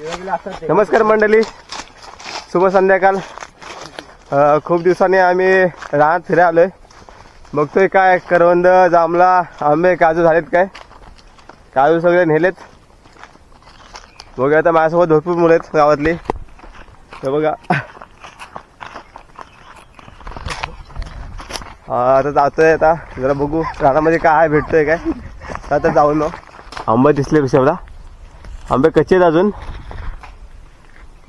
नमस्कार मंडळी. शुभ संध्याकाळ. खूप दिवसांनी आम्ही रानात फिरा आलोय. बघतोय काय करवंद जांभळा आंबे काजू झालेत काय? काजू सगळे नेलेत. बघा आता माझ्यासोबत भरपूर मुलं आहेत गावातली. तर बघा. आता जातोय आता. जरा बघू रानामध्ये काय आहे भेटतोय काय. आता जाऊन मग. आंबे दिसले कसे आंबे कच्चे आहेत अजून.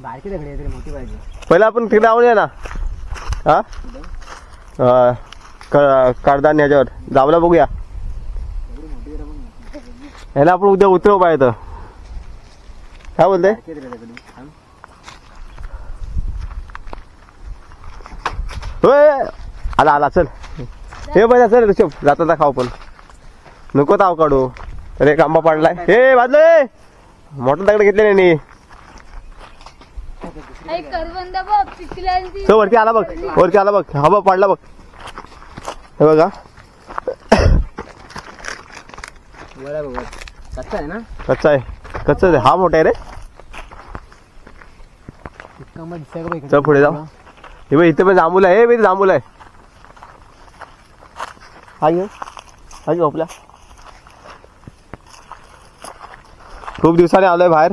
बारकी दगडी आहे तरी मोठी पाहिजे. पहिला आपण तिकडे जाऊन या ना? हा? अं, क- ह्याच्यावर. जांभळा बघूया. ह्याला आपण उद्या उतरव पाहिजे तर काय बोलते बारकी दगडी आहे दगडी. थांब. होय आला आला चल. हे बघा चल ऋषभ जाता जाता खाऊ पण. नको ताव काढू. तर एक आंबा पाडलाय हे वाजले मोठा दगड घेतले नाही आई करवंद बघ पिकल्यांची तो वरती आला बघ वरती आला बघ हा बघ पाडला बघ. हे बघा. कच्चा आहे ना? कच्चा आहे. कच्चा आहे. हा मोठा आहे रे? चल पुढे जाऊ. हे बघ इथे पण जांभूल आहे. हे जांभूल आहे. हा घे हा घे आपला. खूप दिवसाने आलोय बाहेर.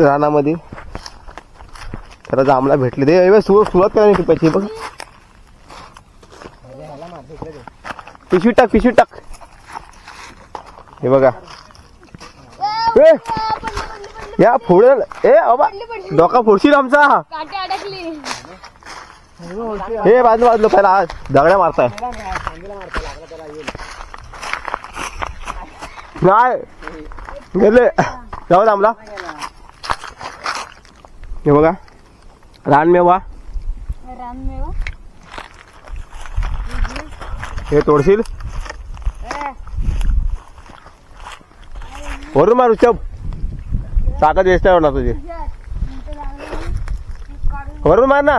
रानामध्ये. त्याला जांभळा भेटले ते. सुरुवात करा नाही बघ. पिशवी टाक पिशवी टाक. हे बघा. ए! या फोडे ए बाबा डोका फोडशील आमचा? हे बाजू बाजलो पहिला आज दगड्या मारताय. नाही. गेले. जाऊ थांबला हे बघा. रानमेवा? रानमेवा? हे तोडशील? वरून मार उच्चप ताकद वेस्ट होणार तुझी. वरून मार ना.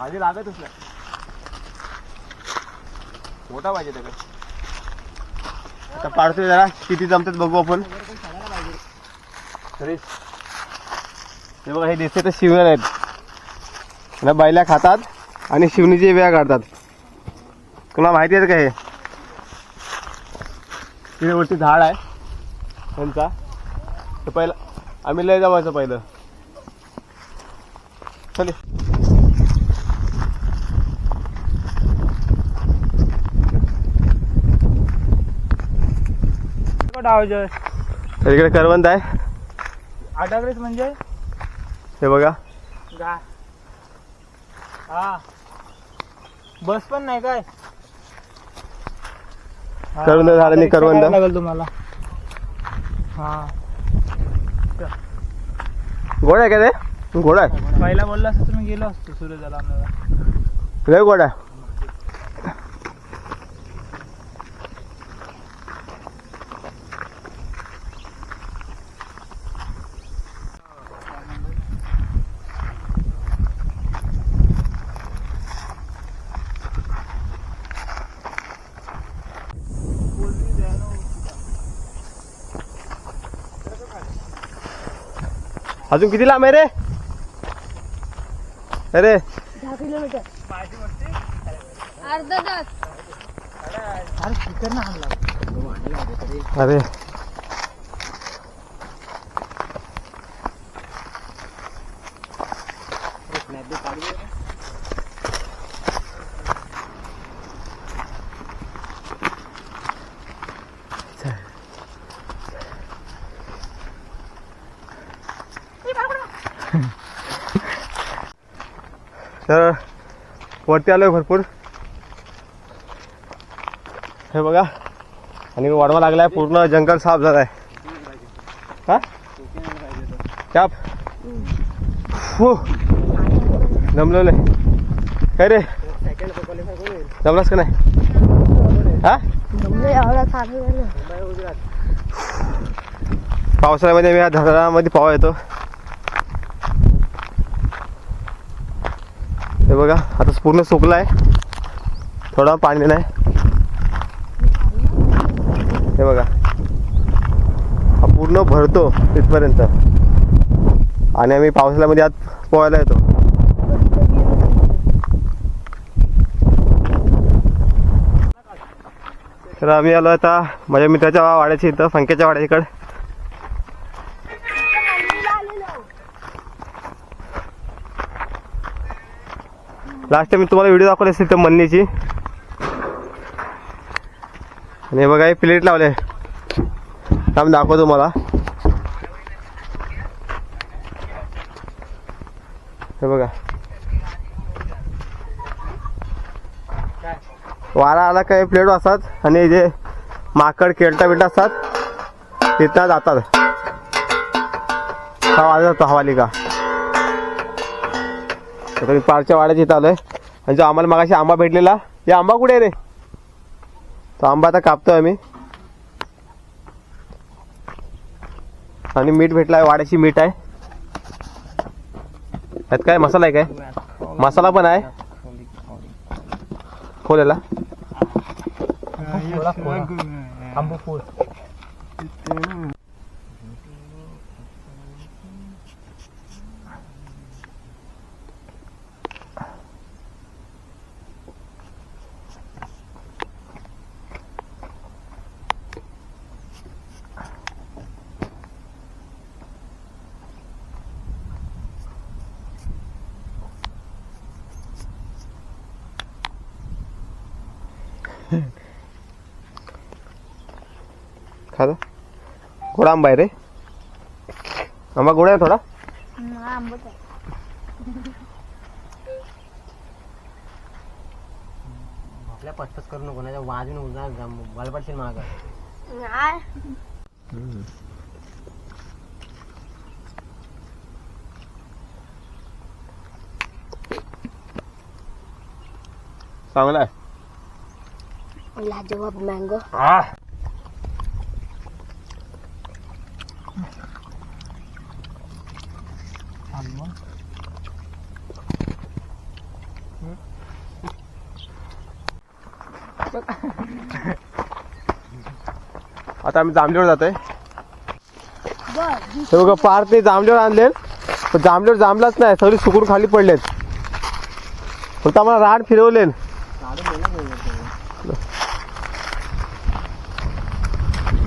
आधी लागतच नाही. मोठा पाहिजे त्याकडे आता पाडतोय जरा. किती जमतात बघू आपण. तरी हे बघा हे दिसते तर शिवण आहेत. ना बैल्या खातात आणि शिवणीची वेळा काढतात. तुला माहिती आहे का हे? तिथे वरती झाड आहे. त्यांचा. तर पहिलं आम्ही लय जमायचं पहिलं. तर इकडे करवंद आहे. अडकलेच म्हणजे? हे बघा. गा. हा. बस पण नाही काय? हा, करवंद आता रिक्षा करवंद. करायला लागेल तुम्हाला. हा. गोड आहे का ते गोड आहे. पहिला बोलला असं तुम्ही गेलो असतो सूर्यला आम्हाला. लय गोड आहे. अजून किती लांब आहे रे? अरे. दहा किलोमीटर. अर्धा तास. अरे स्पीकर ना आणला अरे तर वरती आलोय भरपूर. हे बघा. आणि वाढवा लागलाय पूर्ण जंगल साफ झालाय. हा? कॅप हो जमलेलं काय रे? जमलास का नाही? पावसाळ्यामध्ये मी या धरणामध्ये पावा येतो. बघा आता पूर्ण सुकला आहे थोडा पाणी नाही. हे बघा. हा पूर्ण भरतो तिथपर्यंत आणि आम्ही पावसाळ्यामध्ये आत पोहायला येतो. तर आम्ही आलो आता माझ्या मित्राच्या वाड्याच्या इथं फंक्याच्या वाड्याकडे लास्ट टाइम मी तुम्हाला व्हिडिओ दाखवले असते त्या मन्नीची. आणि बघा हे प्लेट लावले. थांब दाखवतो तुम्हाला. हे बघा. वारा आला काही प्लेट असतात आणि जे माकड केळटा बिलटा असतात तिथं जातात. हा वाजा जातो हवालिका आता मी पारच्या वाड्याच्या इथं आलोय. आणि जो आम्हाला मागाशी आंबा भेटलेला हे आंबा कुठे आहे रे? तो आंबा आता कापतोय आम्ही. आणि मीठ भेटलाय वाड्याची मीठ आहे. त्यात काय मसाला आहे काय? मसाला पण आहे. खोलेला आंबो खाजा गोडा आंबा आहे रे. आंबा गोडा आहे थोडा? आंबट आहे. आपल्या पस्ताच करू नको ना वाजून उजा मला पडशील माग. नाही. चांगला आहे. लाजवाब मँगो आता आम्ही जांभलीवर जातोय. हे बघा पार ते जांभलीवर आणले पण जांभलीवर जांभलाच नाही सगळे सुकून खाली पडलेत. फक्त आम्हाला राड फिरवले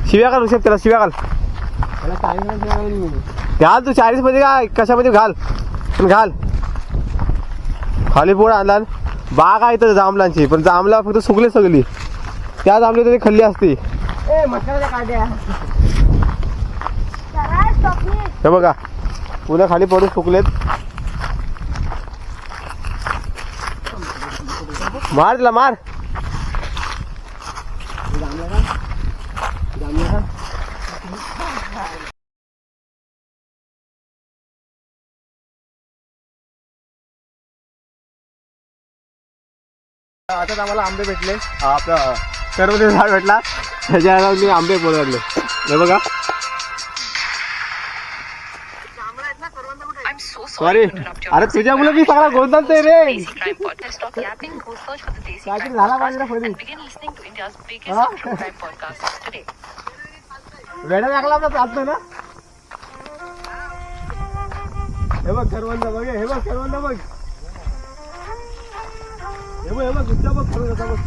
शिव्या घाल त्याला शिव्या घाल. घाल तू चाळीसमध्ये काय कशामध्ये घाल? पण घाल. खाली पोळा आणला. बाग आहे तर जांभलांची पण जांभला फक्त सुकले सगळी. त्या जांभली तरी खाल्ली असती. हे बघा पुन्हा खाली पडून सुकलेत. मार तिला मार. आता आम्हाला आंबे भेटले. आपलं सर्व ते झाड भेटला. त्याच्या मी आंबे बोलवले हे बघा. सॉरी अरे तुझ्या मुलं की सगळा गोंधळ ते रे वेळा लागला ना प्रार्थ ना? हे बघ सर्वांना बघ हे बघ सर्वांना बघ. हे बघ हे बघ गुच्चा बघ करवंद बघ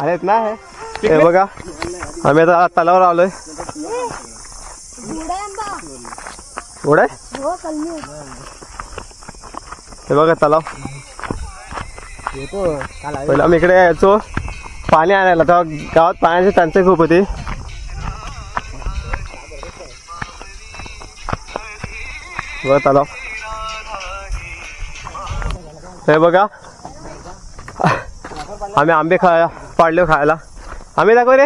आहेत ना हे। हे। बघा। आम्ही आता तलावर आलोय आहे हो कलमी हे बघा तलाव। पहिला आम्ही इकडे यायचो. पाणी आणायला. तेव्हा गावात पाण्याची टंचाई खूप होती. बघा तलाव. हे बघा. आम्ही आंबे खाया पाडले खायला. आम्ही दाखव रे.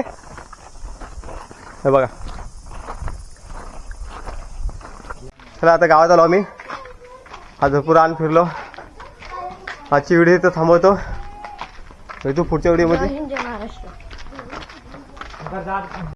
हे बघा. चला आता गावात आलो आम्ही. आज भरपूर फिरलो. आजची व्हिडिओ इथं थांबवतो. तू पुढच्या व्हिडिओमध्ये.